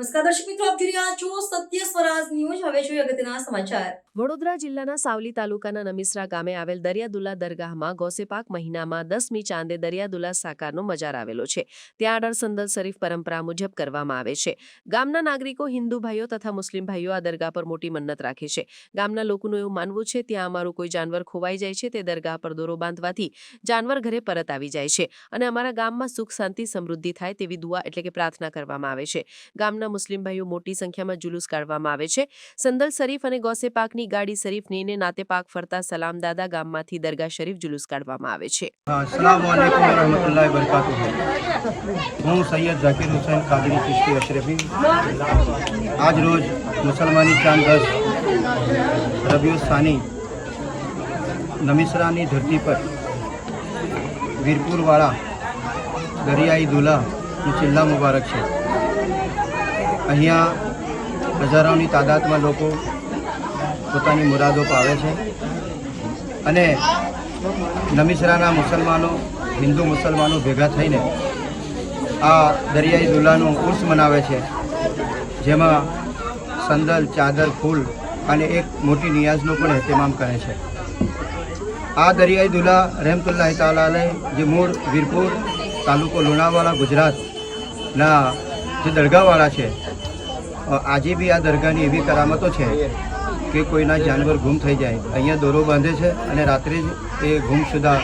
નમસ્કાર દર્શક મિત્રો, આપ જોઈ રહ્યા છો સત્ય સ્વરાજ ન્યૂઝ. હવે જોઈએ અગત્યના સમાચાર. વડોદરા જિલ્લાના સાવલી તાલુકાના નમિસરા ગામે આવેલ દરિયાદુલ્લા દરગાહમાં ગોસેપાક મહિનામાં દસમી ચાંદે દરિયાદુલ્લા સાકારનો મજાર આવેલો છે. ત્યાં આડર સંદલ શરીફ પરંપરા મુજબ કરવામાં આવે છે. ગામના નાગરિકો, હિન્દુ ભાઈઓ તથા મુસ્લિમ ભાઈઓ આ દરગાહ પર મોટી મન્નત રાખે છે. ગામના લોકોનું એવું માનવું છે, ત્યાં અમારું કોઈ જાનવર ખોવાઈ જાય છે, તે દરગાહ પર દોરો બાંધવાથી જાનવર ઘરે પરત આવી જાય છે. અને અમારા ગામમાં સુખ, શાંતિ, સમૃદ્ધિ થાય તેવી દુઆ એટલે કે પ્રાર્થના કરવામાં આવે છે. ગામના મુસ્લિમ ભાઈઓ મોટી સંખ્યામાં જુલુસ કાઢવામાં આવે છે. સંદલ શરીફ અને ગોસે પાકની ગાડી શરીફ નીને નાતે પાક ફરતા સલામ દાદા ગામમાંથી દરગાહ શરીફ જુલુસ કાઢવામાં આવે છે. હું સૈયદ ઝાકીર હુસૈન કાદરી ચિશ્તી અશરફી. આજ રોજ મુસલમાની ચાંદ દસ રબિઉ સાની નમિસરાની ધરતી પર વીરપુરવાળા દરિયાઈ દુલ્હાનું ચિલ્લા મુબારક છે. અહીંયા હજારોની તાદાદમાં લોકો પોતાની મુરાદો પાવે છે. અને નમિસરાના મુસલમાનો, હિન્દુ મુસલમાનો ભેગા થઈને આ દરિયાઈ દુલ્હાનું ઉર્સ મનાવે છે, જેમાં સંદલ, ચાદર, ફૂલ અને એક મોટી નિયાઝનો પણ ehtimam કરે છે. આ દરિયાઈ દુલ્હા રહેમતુલ્લાહ તાલા જે મૂળ વીરપુર તાલુકો લુણાવાડા, ગુજરાતના જે દરગાહવાળા છે આજે બી આ દરગાહની એવી કરામતો છે કે કોઈના જાનવર ગુમ થઈ જાય. અહીંયા દોરો બાંધે છે અને રાત્રે જ એ ગુમશુદા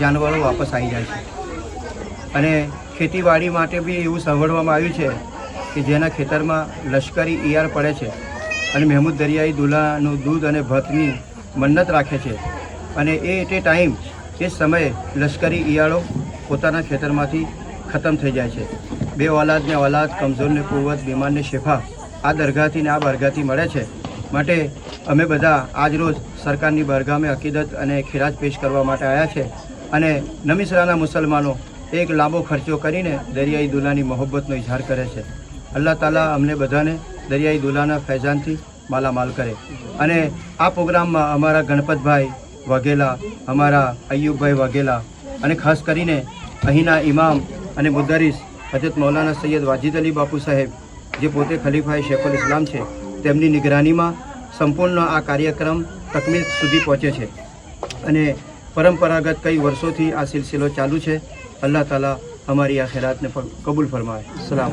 જાનવરો વાપસ આવી જાય છે. અને ખેતીવાડી માટે બી એવું સાંભળવામાં આવ્યું છે કે જેના ખેતરમાં લશ્કરી ઈયાર પડે છે અને મહેમૂદ દરિયાઈ દુલ્હાનું દૂધ અને ભતની મન્નત રાખે છે. અને એ એ ટાઈમ, એ સમયે લશ્કરી ઈયાળો પોતાના ખેતરમાંથી ખતમ થઈ જાય છે. બે ઓલાદને ઓલાદ કમઝોરને કુવત, બીમારને શેફા. આ દરગાહથી ને આ બરગાહથી મળે છે. માટે અમે બધા આજરોજ સરકારની બરગામે અકીદત અને ખિરાજ પેશ કરવા માટે આવ્યા છે. અને નમિસરાના મુસલમાનો એક લાંબો ખર્ચો કરીને દરિયાઈ દુલાની મોહબ્બતનો ઇઝહાર કરે છે. અલ્લાહ તાલા અમને બધાને દરિયાઈ દુલ્હાના ફૈઝાનથી માલામાલ કરે. અને આ પ્રોગ્રામમાં અમારા ગણપતભાઈ વાઘેલા, અમારા અયુબભાઈ વાઘેલા અને ખાસ કરીને અહીંના ઇમામ અને મુદ્દારીસ હજરત મૌલાના સૈયદ વાજિદ અલી બાપુ સાહેબ, જે પોતે ખલીફાએ શેખુલ ઇસ્લામ છે, તેમની નિગરાનીમાં સંપૂર્ણ આ કાર્યક્રમ તકમીલ સુધી પહોંચે છે. અને પરંપરાગત કઈ વર્ષોથી આ સિલસિલો ચાલુ છે, અલ્લાહ તાલા અમારી આ ખેરાતને કબૂલ ફરમાવે. સલામ